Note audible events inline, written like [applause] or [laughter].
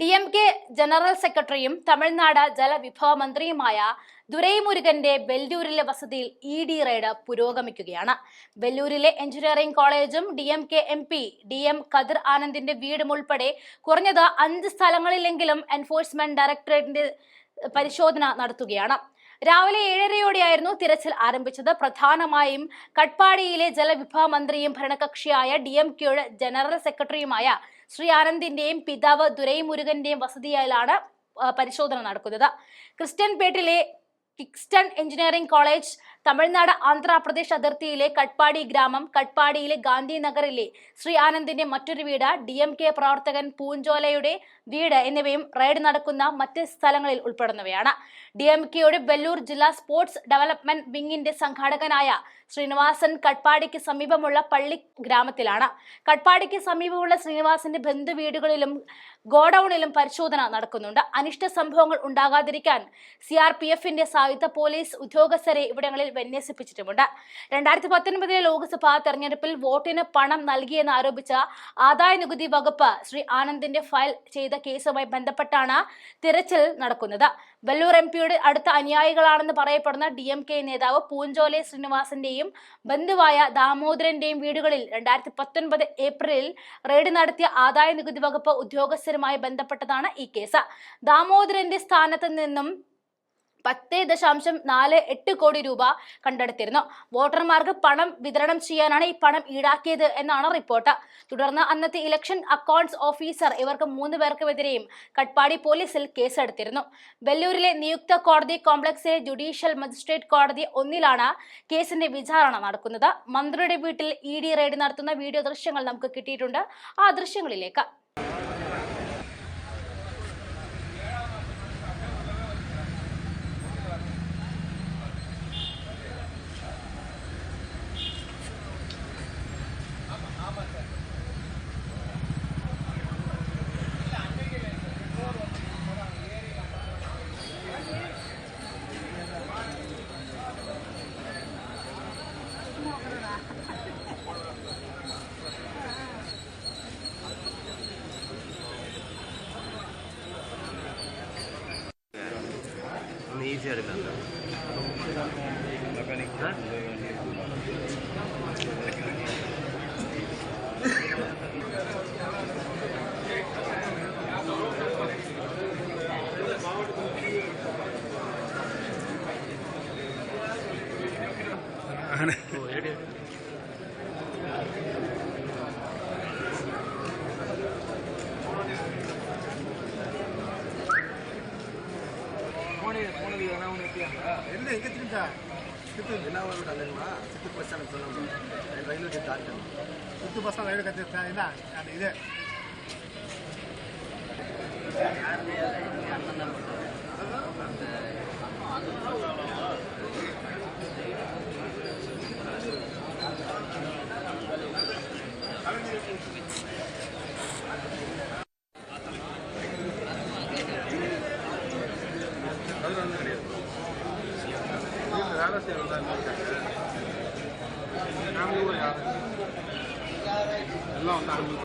D M K general സെക്രട്ടറിയും തമിഴ്നാട് ജലവിഭവ മന്ത്രിയുമായ ദുരൈമുരുകന്റെ ബെല്ലൂരിലെ വസതിയിൽ ഇ ഡി റെയ്ഡ് പുരോഗമിക്കുകയാണ്. ബെല്ലൂരിലെ എഞ്ചിനീയറിംഗ് കോളേജും D M K M P D M Kathir ആനന്ദിന്റെ വീടും ഉൾപ്പെടെ കുറഞ്ഞത് അഞ്ച് സ്ഥലങ്ങളിലെങ്കിലും എൻഫോഴ്സ്മെന്റ് ഡയറക്ടറേറ്റിന്റെ പരിശോധന നടത്തുകയാണ്. രാവിലെ ഏഴരയോടെയായിരുന്നു തിരച്ചിൽ ആരംഭിച്ചത്. പ്രധാനമായും കട്ട്പാടിയിലെ ജലവിഭവ മന്ത്രിയും ഭരണകക്ഷിയായ ഡി എം കെയുടെ ജനറൽ സെക്രട്ടറിയുമായ ശ്രീ ആനന്ദിന്റെയും പിതാവ് ദുരൈമുരുകന്റെയും വസതിയിലാണ് പരിശോധന നടക്കുന്നത്. ക്രിസ്ത്യൻ പേട്ടിലെ Kingston engineering college Tamil Nadu Andhra Pradesh അതിർത്തിയിലെ കട്ട്പാടി ഗ്രാമം കട്ട്പാടിയിലെ ഗാന്ധിനഗറിലെ ശ്രീ ആനന്ദിന്റെ മറ്റൊരു വീട്. ഡി എം കെ പ്രവർത്തകൻ പൂഞ്ചോലയുടെ വീട് എന്നിവയും റെയ്ഡ് നടക്കുന്ന മറ്റ് സ്ഥലങ്ങളിൽ ഉൾപ്പെടുന്നവയാണ്. ഡി എം കെയുടെ വെല്ലൂർ ജില്ലാ സ്പോർട്സ് ഡെവലപ്മെന്റ് വിങ്ങിന്റെ സംഘാടകനായ ശ്രീനിവാസൻ കട്ട്പാടിക്ക് സമീപമുള്ള പള്ളി ഗ്രാമത്തിലാണ്. കട്ട്പാടിക്ക് സമീപമുള്ള ശ്രീനിവാസന്റെ ബന്ധുവീടുകളിലും ഗോഡൌണിലും പരിശോധന നടക്കുന്നുണ്ട്. അനിഷ്ട സംഭവങ്ങൾ ഉണ്ടാകാതിരിക്കാൻ സി ആർ പി എഫിന്റെ സായുധ പോലീസ് ഉദ്യോഗസ്ഥരെ ഇവിടങ്ങളിൽ വിന്യസിപ്പിച്ചിട്ടുമുണ്ട്. രണ്ടായിരത്തി പത്തൊൻപതിലെ ലോക്സഭാ തെരഞ്ഞെടുപ്പിൽ വോട്ടിന് പണം നൽകിയെന്ന് ആരോപിച്ച ആദായ നികുതി വകുപ്പ് ശ്രീ ആനന്ദിന്റെ ഫയൽ ചെയ്ത കേസുമായി ബന്ധപ്പെട്ടാണ് തിരച്ചിൽ നടക്കുന്നത്. വെല്ലൂർ എം പിയുടെ അടുത്ത അനുയായികളാണെന്ന് പറയപ്പെടുന്ന ഡി എം കെ നേതാവ് പൂഞ്ചോലെ ശ്രീനിവാസിന്റെയും ബന്ധുവായ ദാമോദരന്റെയും വീടുകളിൽ രണ്ടായിരത്തി പത്തൊൻപത് ഏപ്രിലിൽ റെയ്ഡ് നടത്തിയ ആദായ നികുതി വകുപ്പ് ഉദ്യോഗസ്ഥരുമായി ബന്ധപ്പെട്ടതാണ് ഈ കേസ്. ദാമോദരന്റെ സ്ഥാനത്ത് നിന്നും പത്ത് ദശാംശം നാല് എട്ട് കോടി രൂപ കണ്ടെടുത്തിരുന്നു. വോട്ടർമാർക്ക് പണം വിതരണം ചെയ്യാനാണ് ഈ പണം ഈടാക്കിയത് എന്നാണ് റിപ്പോർട്ട്. തുടർന്ന് അന്നത്തെ ഇലക്ഷൻ അക്കൗണ്ട്സ് ഓഫീസർ ഇവർക്ക് മൂന്ന് പേർക്കുമെതിരെയും കട്ട്പാടി പോലീസിൽ കേസെടുത്തിരുന്നു. വെല്ലൂരിലെ നിയുക്ത കോടതി കോംപ്ലക്സിലെ ജുഡീഷ്യൽ മജിസ്ട്രേറ്റ് കോടതി ഒന്നിലാണ് കേസിന്റെ വിചാരണ നടക്കുന്നത്. മന്ത്രിയുടെ വീട്ടിൽ ഇ ഡി റെയ്ഡ് നടത്തുന്ന വീഡിയോ ദൃശ്യങ്ങൾ നമുക്ക് കിട്ടിയിട്ടുണ്ട്. ആ ദൃശ്യങ്ങളിലേക്ക്. ഒന്ന് ഈസി എടുക്കാം [laughs] போனது போனது எதனா ஒன்று எப்படியா எந்த எங்கே திரும்பிச்சா சித்து என்ன ஒரு அல்லவா சித்து பஸ் ஸ்டாண்ட் சொன்னோம் ரயில்வே தாண்டி. சித்து பஸ் ரயில்வே கற்றுச்சா என்ன? அந்த இது. ಸೇರೋದ ಫ್ಯಾಮಿಲಿಗಳು ಯಾರು ಎಲ್ಲ ಒಂದು